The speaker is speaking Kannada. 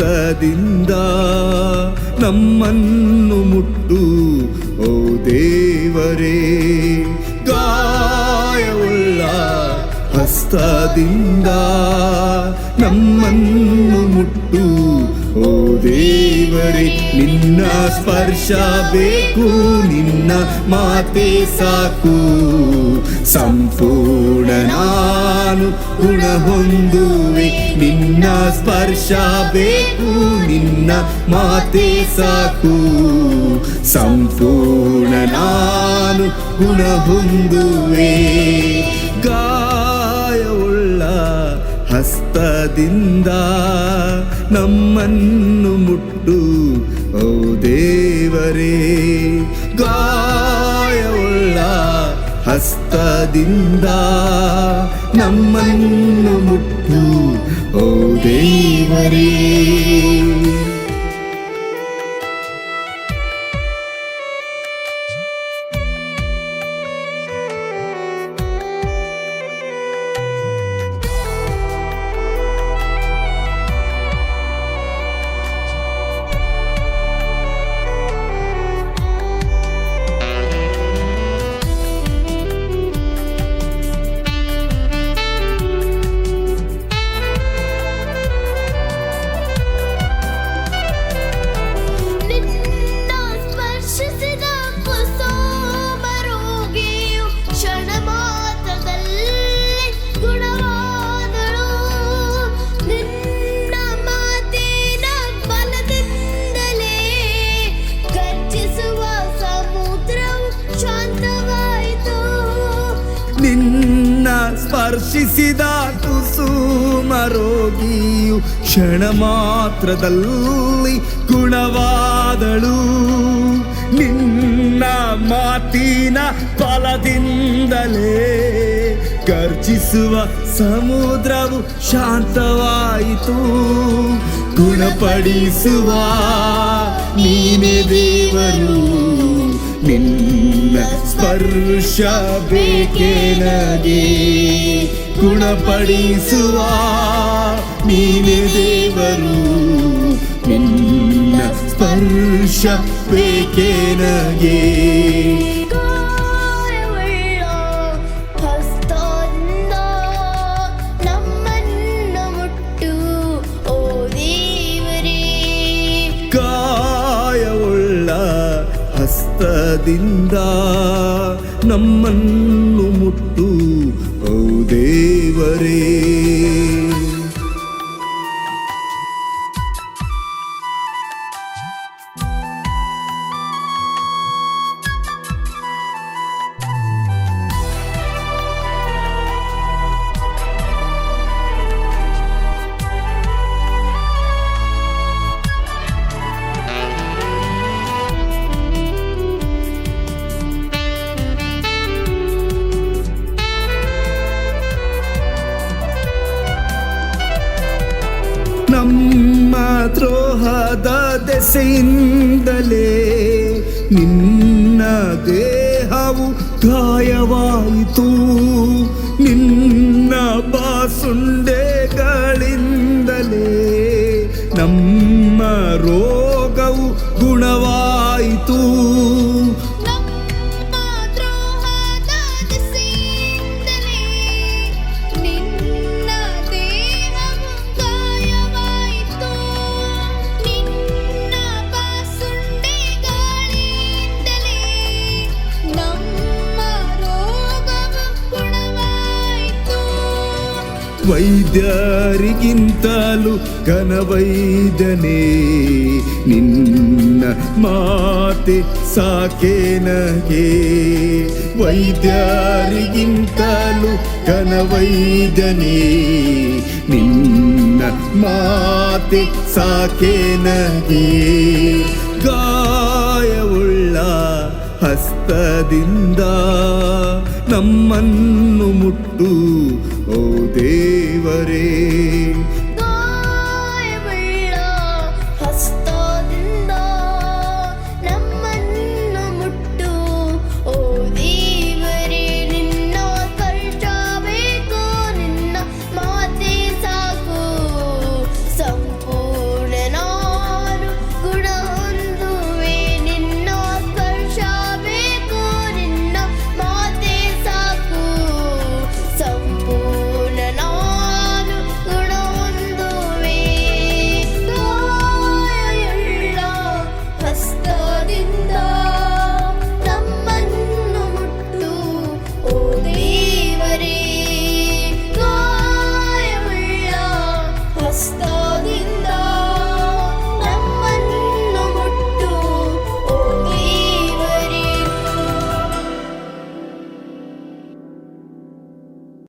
ಹಸ್ತದಿಂದ ನಮ್ಮನ್ನು ಮುಟ್ಟು ಓ ದೇವರೇ ಗಾಯವುಳ್ಳ ಹಸ್ತದಿಂದ ನಮ್ಮನ್ನು ಮುಟ್ಟು ಓ ದೇವರೇ, ನಿನ್ನ ಸ್ಪರ್ಶ ಬೇಕು, ನಿನ್ನ ಮಾತೆ ಸಾಕು. ಸಂಪೂರ್ಣ ನಾನು ಗುಣ ಹೊಂದುವೆ, ನಿನ್ನ ಸ್ಪರ್ಶ ಬೇಕು, ನಿನ್ನ ಮಾತೆ ಸಾಕು. ಸಂಪೂರ್ಣ ನಾನು ಗುಣ ಹೊಂದುವೆ. ಗಾಯವುಳ್ಳ ಹಸ್ತದಿಂದ ನಮ್ಮನ್ನು ಮುಟ್ಟು ಓ ದೇವರೇ ಗಾಯವುಳ್ಳ ಹಸ್ತದಿಂದ ನಮ್ಮನ್ನು ಮುಟ್ಟು ಓ ದೇವರೇ. ಸ್ಪರ್ಶಿಸಿದ ತುಸು ಮರೋಗಿಯು ಕ್ಷಣ ಮಾತ್ರದಲ್ಲಿ ಗುಣವಾದಳು. ನಿನ್ನ ಮಾತಿನ ಫಲದಿಂದಲೇ ಗರ್ಜಿಸುವ ಸಮುದ್ರವು ಶಾಂತವಾಯಿತು. ಗುಣಪಡಿಸುವ ನೀನೇ ದೇವರು. ನಿನ್ನ ಸ್ಪರ್ಶ ಬೇಕೇ ಗುಣಪಡಿಸುವ ನೀನೆ ದೇವರು? ನಿನ್ನ ಸ್ಪರ್ಶ ಬೇಕೇ ಹಸ್ತದಿಂದ ನಮ್ಮನ್ನು ಮುಟ್ಟು ಓ ದೇವರೇ. ನಮ್ಮ ದ್ರೋಹದ ದೆಸೆಯಿಂದಲೇ ನಿನ್ನ ದೇಹವು ಗಾಯವಾಯಿತು. ನಿನ್ನ ವೈದ್ಯರಿಗಿಂತಲೂ ಘನವೈದ್ಯನೇ ನಿನ್ನ ಮಾತೆ ಸಾಕೇನಗೆ? ವೈದ್ಯರಿಗಿಂತಲೂ ಘನವೈದ್ಯನೇ ನಿನ್ನ ಮಾತೆ ಸಾಕೇನಗೆ? ಗಾಯವುಳ್ಳ ಹಸ್ತದಿಂದ ನಮ್ಮನ್ನು ಮುಟ್ಟು ओ देवरे